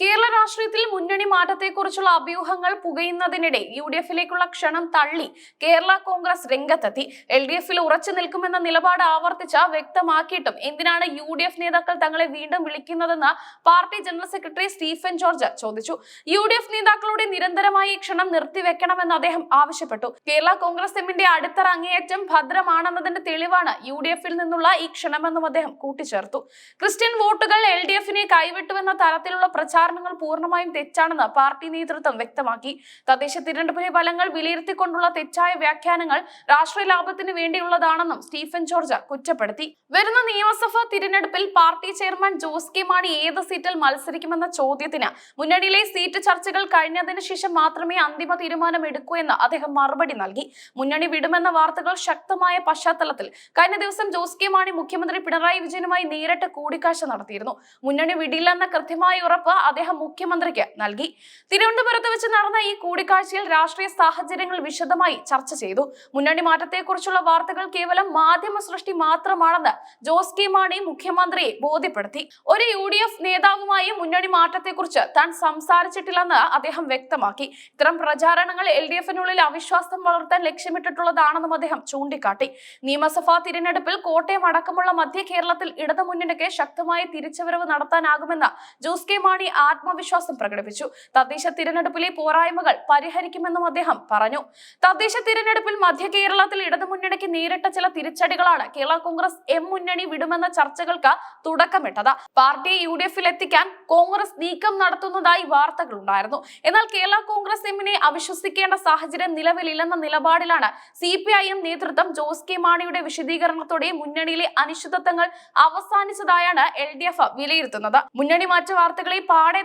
കേരള രാഷ്ട്രീയത്തിൽ മുന്നണി മാറ്റത്തെക്കുറിച്ചുള്ള അഭ്യൂഹങ്ങൾ പുകയുന്നതിനിടെ യു ഡി എഫിലേക്കുള്ള ക്ഷണം തള്ളി കേരള കോൺഗ്രസ് രംഗത്തെത്തി. എൽ ഡി എഫിൽ ഉറച്ചു നിൽക്കുമെന്ന നിലപാട് ആവർത്തിച്ച വ്യക്തമാക്കിയിട്ടും എന്തിനാണ് യു ഡി എഫ് നേതാക്കൾ തങ്ങളെ വീണ്ടും വിളിക്കുന്നതെന്ന് party general secretary Stephen George ചോദിച്ചു. യു ഡി എഫ് നേതാക്കളുടെ നിരന്തരമായി ഈ ക്ഷണം നിർത്തിവെക്കണമെന്ന് അദ്ദേഹം ആവശ്യപ്പെട്ടു. കേരള കോൺഗ്രസ് എമ്മിന്റെ അടിത്തറ അങ്ങേയറ്റം ഭദ്രമാണെന്നതിന്റെ തെളിവാണ് യു ഡി എഫിൽ നിന്നുള്ള ഈ ക്ഷണമെന്നും അദ്ദേഹം കൂട്ടിച്ചേർത്തു. ക്രിസ്ത്യൻ വോട്ടുകൾ എൽ ഡി എഫിനെ കൈവിട്ടുവെന്ന തരത്തിലുള്ള പ്രചാരണങ്ങൾ പൂർണമായും തെറ്റാണെന്ന് പാർട്ടി നേതൃത്വം വ്യക്തമാക്കി. തദ്ദേശ തിരഞ്ഞെടുപ്പിലെ ഫലങ്ങൾ വിലയിരുത്തിക്കൊണ്ടുള്ള തെറ്റായ വ്യാഖ്യാനങ്ങൾ രാഷ്ട്രീയ ലാഭത്തിന് വേണ്ടിയുള്ളതാണെന്നും സ്റ്റീഫൻ ജോർജ് കുറ്റപ്പെടുത്തി. വരുന്ന നിയമസഭാ തിരഞ്ഞെടുപ്പിൽ party chairman Jose K Mani ഏത് സീറ്റിൽ മത്സരിക്കുമെന്ന ചോദ്യത്തിന് മുന്നണിയിലെ സീറ്റ് ചർച്ചകൾ കഴിഞ്ഞതിന് ശേഷം മാത്രമേ അന്തിമ തീരുമാനം എടുക്കൂ എന്ന് അദ്ദേഹം മറുപടി നൽകി. മുന്നണി വിടുമെന്ന വാർത്തകൾ ശക്തമായ പശ്ചാത്തലത്തിൽ കഴിഞ്ഞ ദിവസം ജോസ് കെ മാണി മുഖ്യമന്ത്രി പിണറായി വിജയനുമായി നേരിട്ട് കൂടിക്കാഴ്ച നടത്തിയിരുന്നു. മുന്നണി വിടില്ലെന്ന കൃത്യമായ ഉറപ്പ് അദ്ദേഹം മുഖ്യമന്ത്രിക്ക് നൽകി. തിരുവനന്തപുരത്ത് വെച്ച് നടന്ന ഈ കൂടിക്കാഴ്ചയിൽ രാഷ്ട്രീയ സാഹചര്യങ്ങൾ വിശദമായി ചർച്ച ചെയ്തു. മുന്നണി മാറ്റത്തെക്കുറിച്ചുള്ള വാർത്തകൾ കേവലം മാധ്യമ സൃഷ്ടി മാത്രമാണെന്ന് ജോസ് കെ മാണി മുഖ്യമന്ത്രിയെ ബോധ്യപ്പെടുത്തി. ഒരു യു ഡി എഫ് നേതാവുമായി മുന്നണി മാറ്റത്തെക്കുറിച്ച് താൻ സംസാരിച്ചിട്ടില്ലെന്ന് അദ്ദേഹം വ്യക്തമാക്കി. ഇത്തരം പ്രചാരണങ്ങൾ എൽ ഡി എഫിനുള്ളിൽ അവിശ്വാസം വളർത്താൻ ലക്ഷ്യമിട്ടിട്ടുള്ളതാണെന്നും അദ്ദേഹം ചൂണ്ടിക്കാട്ടി. നിയമസഭാ തിരഞ്ഞെടുപ്പിൽ കോട്ടയം അടക്കമുള്ള മധ്യ കേരളത്തിൽ ഇടതുമുന്നണിക്ക് ശക്തമായ തിരിച്ചുവരവ് നടത്താനാകുമെന്ന് ജോസ് കെ മാണി ആത്മവിശ്വാസം പ്രകടിപ്പിച്ചു. തദ്ദേശ തിരഞ്ഞെടുപ്പിലെ പോരായ്മകൾ പരിഹരിക്കുമെന്നും അദ്ദേഹം പറഞ്ഞു. തദ്ദേശ തിരഞ്ഞെടുപ്പിൽ മധ്യ കേരളത്തിൽ ഇടതുമുന്നണിക്ക് നേരിട്ട ചില തിരിച്ചടികളാണ് കേരള കോൺഗ്രസ് എം മുന്നണി വിടുമെന്ന ചർച്ചകൾക്ക് തുടക്കമിട്ടത്. പാർട്ടിയെ യു ഡി എഫിൽ എത്തിക്കാൻ കോൺഗ്രസ് നീക്കം നടത്തുന്നതായി വാർത്തകളുണ്ടായിരുന്നു എന്നാൽ കേരള കോൺഗ്രസ് എമ്മിനെ അവിശ്വസിക്കേണ്ട സാഹചര്യം നിലവിലില്ലെന്ന നിലപാടിലാണ് സി പി ഐ എം നേതൃത്വം ജോസ് കെ മാണിയുടെ വിശദീകരണത്തോടെ മുന്നണിയിലെ അനിശ്ചിതത്വങ്ങൾ അവസാനിച്ചതായാണ് എൽ ഡി എഫ് വിലയിരുത്തുന്നത്. മുന്നണി മാറ്റ വാർത്തകളെ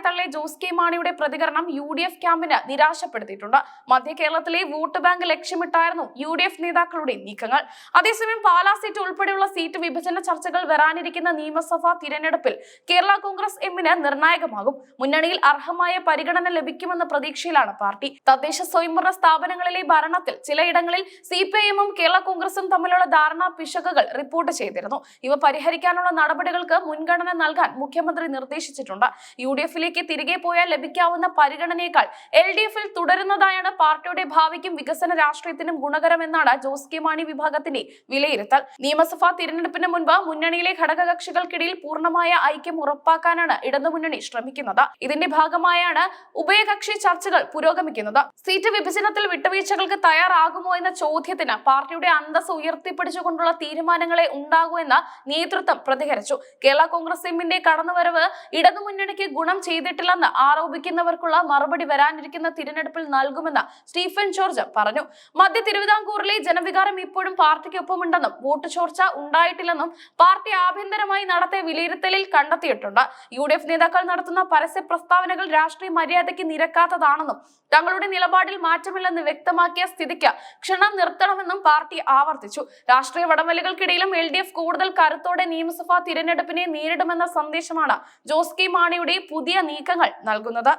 തള്ളിയ ജോസ് കെ മാണിയുടെ പ്രതികരണം യു ഡി എഫ് ക്യാമ്പിന് നിരാശപ്പെടുത്തിയിട്ടുണ്ട്. മധ്യ കേരളത്തിലെ വോട്ട് ബാങ്ക് ലക്ഷ്യമിട്ടായിരുന്നു യു ഡി എഫ് നേതാക്കളുടെ നീക്കങ്ങൾ. അതേസമയം പാലാ സീറ്റ് ഉൾപ്പെടെയുള്ള സീറ്റ് വിഭജന ചർച്ചകൾ വരാനിരിക്കുന്ന നിയമസഭാ തിരഞ്ഞെടുപ്പിൽ കേരള കോൺഗ്രസ് എമ്മിന് നിർണായകമാകും. മുന്നണിയിൽ അർഹമായ പരിഗണന ലഭിക്കുമെന്ന പ്രതീക്ഷയിലാണ് പാർട്ടി. തദ്ദേശ സ്വയംഭരണ സ്ഥാപനങ്ങളിലെ ഭരണത്തിൽ ചിലയിടങ്ങളിൽ സി പി ഐ എമ്മും കേരള കോൺഗ്രസും തമ്മിലുള്ള ധാരണാ പിശകുകൾ റിപ്പോർട്ട് ചെയ്തിരുന്നു. ഇവ പരിഹരിക്കാനുള്ള നടപടികൾക്ക് മുൻഗണന നൽകാൻ മുഖ്യമന്ത്രി നിർദ്ദേശിച്ചിട്ടുണ്ട്. യു ഡി എഫിലേക്ക് തിരികെ പോയാൽ ലഭിക്കാവുന്ന പരിഗണനയേക്കാൾ എൽ ഡി എഫിൽ തുടരുന്നതായാണ് പാർട്ടിയുടെ ഭാവിക്കും വികസന രാഷ്ട്രീയത്തിനും ഗുണകരമെന്നാണ് ജോസ് കെ മാണി വിഭാഗത്തിന്റെ വിലയിരുത്തൽ. നിയമസഭാ തിരഞ്ഞെടുപ്പിന് മുൻപ് മുന്നണിയിലെ ഘടകകക്ഷികൾക്കിടയിൽ പൂർണമായ ഐക്യം ഉറപ്പാക്കാനാണ് ഇടതുമുന്നണി ശ്രമിക്കുന്നത്. ഇതിന്റെ ഭാഗമായാണ് ഉഭയകക്ഷി ചർച്ചകൾ പുരോഗമിക്കുന്നത്. സീറ്റ് വിഭജനത്തിൽ വിട്ടുവീഴ്ചകൾക്ക് തയ്യാറാകുമോ എന്ന ചോദ്യത്തിന് പാർട്ടിയുടെ അന്തസ് ഉയർത്തിപ്പിടിച്ചുകൊണ്ടുള്ള തീരുമാനങ്ങളെ ഉണ്ടാകൂ എന്ന് നേതൃത്വം പ്രതികരിച്ചു. കേരള കോൺഗ്രസ് എമ്മിന്റെ കടന്നുവരവ് ഇടതുമുന്നണിക്ക് ഗുണം ചെയ്തിട്ടില്ലെന്ന് ആരോപിക്കുന്നവർക്കുള്ള മറുപടി വരാനിരിക്കുന്ന തിരഞ്ഞെടുപ്പിൽ നൽകുമെന്ന് സ്റ്റീഫൻ ജോർജ് പറഞ്ഞു. മധ്യ തിരുവിതാംകൂറിലെ ജനവികാരം ഇപ്പോഴും പാർട്ടിക്കൊപ്പമുണ്ടെന്നും വോട്ട് ചോർച്ച ഉണ്ടായിട്ടില്ലെന്നും പാർട്ടി ആഭ്യന്തരമായി നടത്തിയ വിലയിരുത്തലിൽ കണ്ടെത്തിയിട്ടുണ്ട്. യു ഡി എഫ് നേതാക്കൾ നടത്തുന്ന പരസ്യ പ്രസ്താവനകൾ രാഷ്ട്രീയ മര്യാദയ്ക്ക് നിരക്കാത്തതാണെന്നും തങ്ങളുടെ നിലപാടിൽ മാറ്റമില്ലെന്ന് വ്യക്തമാക്കിയ സ്ഥിതിക്ക് ക്ഷണം നിർത്തണമെന്നും പാർട്ടി ആവർത്തിച്ചു. രാഷ്ട്രീയ വടമലുകൾക്കിടയിലും എൽ ഡി എഫ് കൂടുതൽ കരുത്തോടെ നിയമസഭാ തിരഞ്ഞെടുപ്പിനെ നേരിടുമെന്ന സന്ദേശമാണ് ജോസ് കെ മാണിയുടെ പുതിയ നീക്കങ്ങൾ നൽകുന്നത്.